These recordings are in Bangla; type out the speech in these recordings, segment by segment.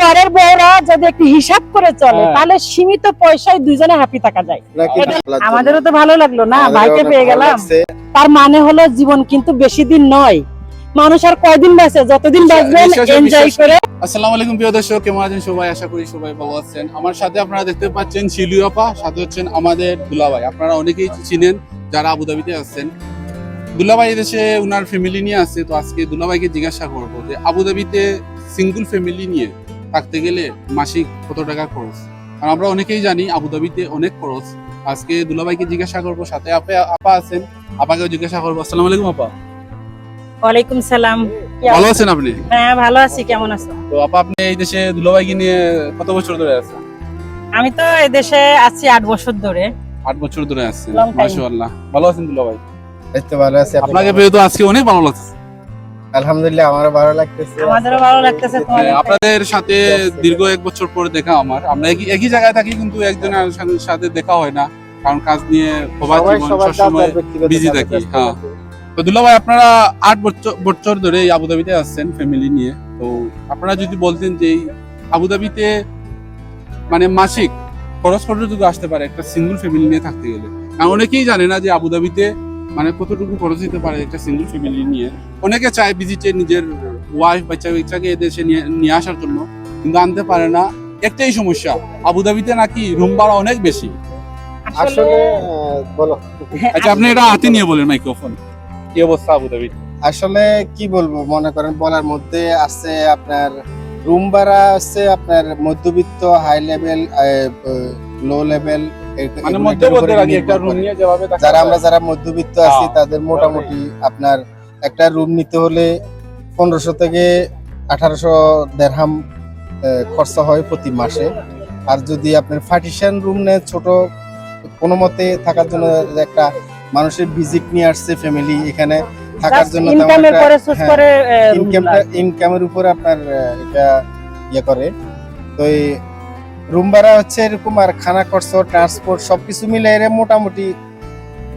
ঘরের বউরা যদি একটু হিসাব করে চলে হ্যাঁ। তাহলে সীমিত পয়সায় দুজনে হ্যাপি থাকা যায়? আমাদেরও তো ভালো লাগল না ভাইকে পেয়ে গেলাম। তার মানে হলো জীবন কিন্তু বেশি দিন নয়। মানুষ আর কয়দিন বাঁচে? যতদিন বাঁচবেন এনজয় করে। আসসালামু আলাইকুম প্রিয় দর্শক কেমন আছেন সবাই? আশা করি সবাই ভালো আছেন। আমার সাথে আপনারা দেখতে পাচ্ছেন শিলু আপা সাথে হচ্ছেন আমাদের দুলাভাই। আপনারা অনেকেই চিনেন যারা আবুধাবিতে আছেন। দুলাভাই দেশে উনার ফ্যামিলি নিয়ে আসছে তো আজকে দুলাভাইকে জিজ্ঞাসা করব যে আবুধাবিতে সিঙ্গেল ফ্যামিলি নিয়ে থাকতে গেলে মাসিক কত টাকা খরচ? কারণ আমরা অনেকেই জানি আবুধাবিতে অনেক খরচ। আজকে দুলাভাইকে জিজ্ঞাসা করব সাথে আপা আপা আছেন। আপাকেও জিজ্ঞাসা করব আসসালামু আলাইকুম আপা। ওয়ালাইকুম সালাম। ভালো আছেন আপনি? হ্যাঁ ভালো আছি কেমন আছো তো আপা আপনি এই দেশে দুলাভাইকে নিয়ে কত বছর ধরে আছেন? আমি তো এদেশে আছি আট বছর ধরে। আট বছর ধরে time. মাশাআল্লাহ। ভালো আছেন দুলা ভাই এই তো ভালো আছি আপনাকে পেয়ে তো আজকে অনেক ভালো লাগছে। আছেন? আলহামদুলিল্লাহ আমারও ভালো লাগতেছে। আমাদেরও ভালো লাগতেছে আপনাদের সাথে দীর্ঘ এক বছর পরে দেখা আমার। আমরা একই জায়গায় থাকি কিন্তু একজনের সাথে- সাথে দেখা হয় না কারণ কাজ নিয়ে সবার জীবন সবসময় কাজে থাকি, হ্যাঁ। তো। দুলা ভাই আপনারা আট বছর বছর ধরে এই আবুধাবিতে আসছেন ফ্যামিলি নিয়ে। তো আপনারা যদি বলতেন যে আবুধাবিতে মানে মাসিক খরচ কতটুকু আসতে পারে একটা সিঙ্গেল ফ্যামিলি নিয়ে থাকতে গেলে। কারণ অনেকেই জানে না যে আবুধাবিতে মানে কতটুকু খরচ হতে পারে একটা সিঙ্গেল ফ্যামিলি নিয়ে? অনেকে চায় ভিজিটে নিজের ওয়াইফ বাচ্চা বাচ্চাকে এদেশে নিয়ে নিয়ে আসার জন্য কিন্তু আনতে পারে না। একটাই সমস্যা আবুধাবিতে নাকি রুম ভাড়া অনেক বেশি। আসলে বলো। আচ্ছা আপনি এটা হাতে নিয়ে বলেন মাইক্রোফোন কি অবস্থা আবুধাবিতে? আসলে কি বলব মনে করেন বলার মধ্যে আছে আপনার রুম ভাড়া আছে আপনার মধ্যবিত্ত হাই লেভেল লো লেভেল মানে যারা আমরা যারা মধ্যবিত্ত আছি হ্যাঁ। তাদের মোটামুটি আপনার একটা রুম নিতে হলে পনেরোশো থেকে আঠারোশো দেড়হাম খরচা হয় প্রতি মাসে। আর যদি আপনার ফার্টিশন রুম নেয় ছোট কোনো মতে থাকার জন্য একটা মানুষের ভিজিট নিয়ে আসছে ফ্যামিলি এখানে থাকার জন্য ইনকামটা ইনকামের উপরে আপনার এটা ইয়ে করে। তো এই রুম ভাড়া হচ্ছে এরকম আর খানা খরচ ট্রান্সপোর্ট সবকিছু মিলে এর মোটামুটি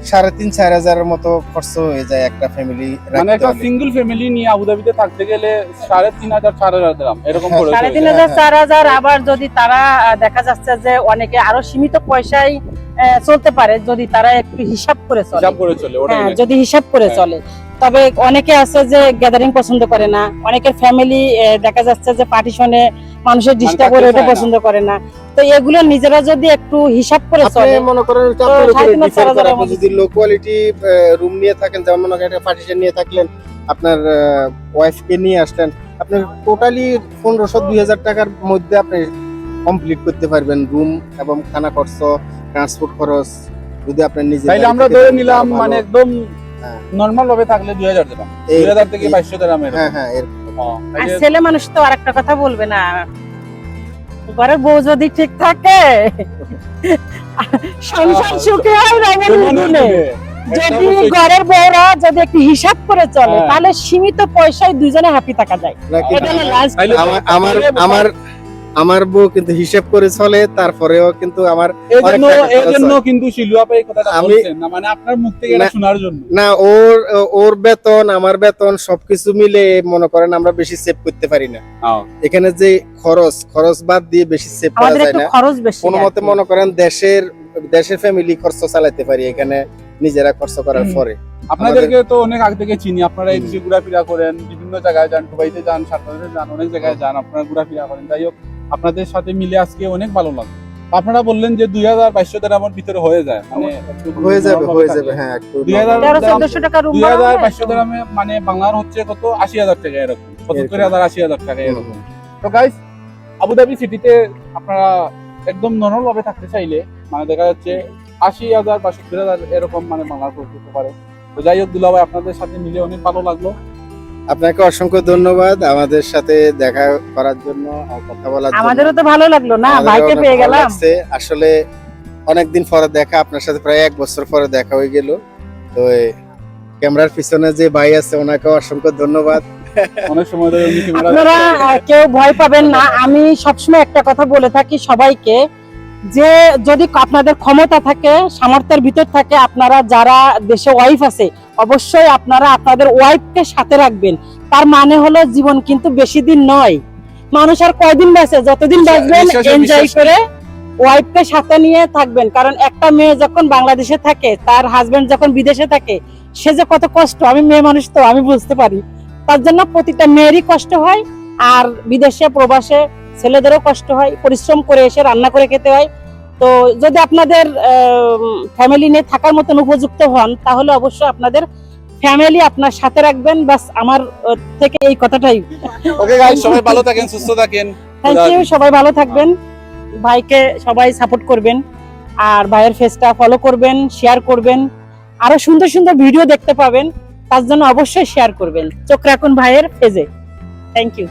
সাড়ে তিন চার হাজারের মতো খরচ হয়ে যায় একটা ফ্যামিলি মানে একটা সিঙ্গেল ফ্যামিলি নিয়ে আবুধাবিতে থাকতে গেলে সাড়ে তিন হাজার চার হাজার দিলাম এরকম হ্যাঁ, সাড়ে তিন হাজার। চার হাজার আবার যদি তারা দেখা যাচ্ছে যে অনেকে আরও সীমিত পয়সায় চলতে পারে যদি তারা একটু হিসাব করে চলে হ্যাঁ যদি হিসাব করে হ্যাঁ। চলে তবে অনেকে আছে যে গ্যাদারিং পছন্দ করে না অনেকের ফ্যামিলি দেখা যাচ্ছে যে পার্টিশনে মানুষের ডিস্টার্ব করে ওটা পছন্দ করে না। তো এগুলো নিজেরা যদি একটু হিসাব করে আপনি চলে মনে করেন আপনি। যদি লো কোয়ালিটি রুম নিয়ে থাকেন যেমন মনে করেন একটা পার্টিশন নিয়ে থাকলেন আপনার ওয়াইফকে নিয়ে আসলেন আপনার টোটালি পনেরোশো দুই হাজার টাকার মধ্যে আপনি কমপ্লিট করতে পারবেন রুম এবং খানা খরচ ট্রান্সপোর্ট খরচ যদি আপনি নিজে তাইলে আমরা ধরে নিলাম মানে একদম হ্যাঁ। নর্মাল ভাবে থাকলে দুই হাজার দিলাম এই- দুই হাজার থেকে এই- বাইশশো দিলাম এরকম হ্যাঁ হ্যাঁ এর হ্যাঁ, আর ছেলে মানুষ তো আরেকটা কথা বলবে না। ঘরের বউ যদি ঠিক থাকে সংসার সুখে হয় রঙের মনে যদি ঘরের বউরা যদি একটু হিসাব করে চলে হ্যাঁ। তাহলে সীমিত পয়সায় দুজনে হ্যাপি থাকা যায়। এটা আমার আমার আমার বউ কিন্তু হিসেব করে চলে তারপরেও কিন্তু আমার। কিন্তু শিলু আপা এই কথাটা আমি- বলছেন না মানে আপনার মুখ থেকে এটা শোনার জন্য। না ওর ওর বেতন আমার বেতন সবকিছু মিলে মনে করেন আমরা বেশি সেভ করতে পারি না। এখানে যে খরচ খরচ বাদ দিয়ে বেশি সেভ করা যায় না। খরচ বেশি কোনো মতে মনে করেন দেশের দেশের ফ্যামিলি খরচ চালাতে পারি এখানে নিজেরা খরচ করার পরে। আপনাদেরকে তো অনেক আগে থেকে চিনি আপনারা এই ঘোরাফেরা করেন বিভিন্ন জায়গায় যান দুবাইতে যান সাতটাতে যান অনেক জায়গায় যান আপনারা ঘোরাফেরা করেন। যাই হোক আপনাদের সাথে মিলে আজকে অনেক ভালো লাগল। আপনারা বললেন যে দুই হাজার বাইশশো আমার ভিতরে হয়ে যায় মানে হয়ে যাবে হয়ে যাবে হ্যাঁ দুই হাজার দুই হাজার বাইশশো গ্রামে মানে বাংলার হচ্ছে কত? আশি হাজার টাকা এরকম। পঁচাত্তর হাজার আশি হাজার টাকা এরকম। তো গাইস আবুধাবি সিটিতে আপনারা একদম নর্মাল ভাবে থাকতে চাইলে মানে দেখা যাচ্ছে আশি হাজার বা সত্তর হাজার এরকম মানে বাংলার খরচ হতে পারে। তো যাই হোক দুলাভাই আপনাদের সাথে মিলে অনেক ভালো লাগল। আপনাকে অসংখ্য ধন্যবাদ আমাদের সাথে দেখা করার জন্য কথা বলার জন্য। আমাদেরও তো ভালো লাগল না? ভাইকে পেয়ে গেলাম। আসলে অনেকদিন পরে দেখা আপনার সাথে প্রায় এক বছর পরে দেখা হয়ে গেল। তো ক্যামেরার পিছনে যে ভাই আছে ওনাকে অসংখ্য ধন্যবাদ। অনেক সময় ধরে আপনারা কেউ ভয় পাবেন না। আমি সবসময় একটা কথা বলে থাকি সবাইকে যে যদি আপনাদের ক্ষমতা থাকে সামর্থ্যের ভিতর থাকে আপনারা যারা দেশে ওয়াইফ আছে অবশ্যই আপনারা আপনাদের ওয়াইফকে সাথে রাখবেন। তার মানে হলো জীবন কিন্তু বেশি দিন নয়। মানুষ আর কয়দিন বাঁচে? যতদিন বাঁচবেন এনজয় করে ওয়াইফকে সাথে নিয়ে থাকবেন। কারণ একটা মেয়ে যখন বাংলাদেশে থাকে তার হাজবেন্ড যখন বিদেশে থাকে সে যে কত কষ্ট আমি মেয়ে মানুষ তো আমি বুঝতে পারি। তার জন্য প্রতিটা মেয়েরই কষ্ট হয় আর বিদেশে প্রবাসে ছেলেদেরও কষ্ট হয় পরিশ্রম করে এসে রান্না করে খেতে হয়। তো যদি আপনাদের ফ্যামিলি নিয়ে থাকার মতন উপযুক্ত হন তাহলে অবশ্যই আপনাদের ফ্যামিলি আপনার সাথে রাখবেন। বাস আমার থেকে এই কথাটাই। ওকে গাইস সবাই ভালো থাকেন সুস্থ থাকেন। থ্যাংক ইউ সবাই ভালো থাকবেন। ভাইকে সবাই সাপোর্ট করবেন। আর ভাইয়ের ফেসটা ফলো করবেন শেয়ার করবেন। আরও সুন্দর সুন্দর ভিডিও দেখতে পাবেন। তার জন্য অবশ্যই শেয়ার করবেন। চোখ রাখুন ভাইয়ের পেজে থ্যাংক ইউ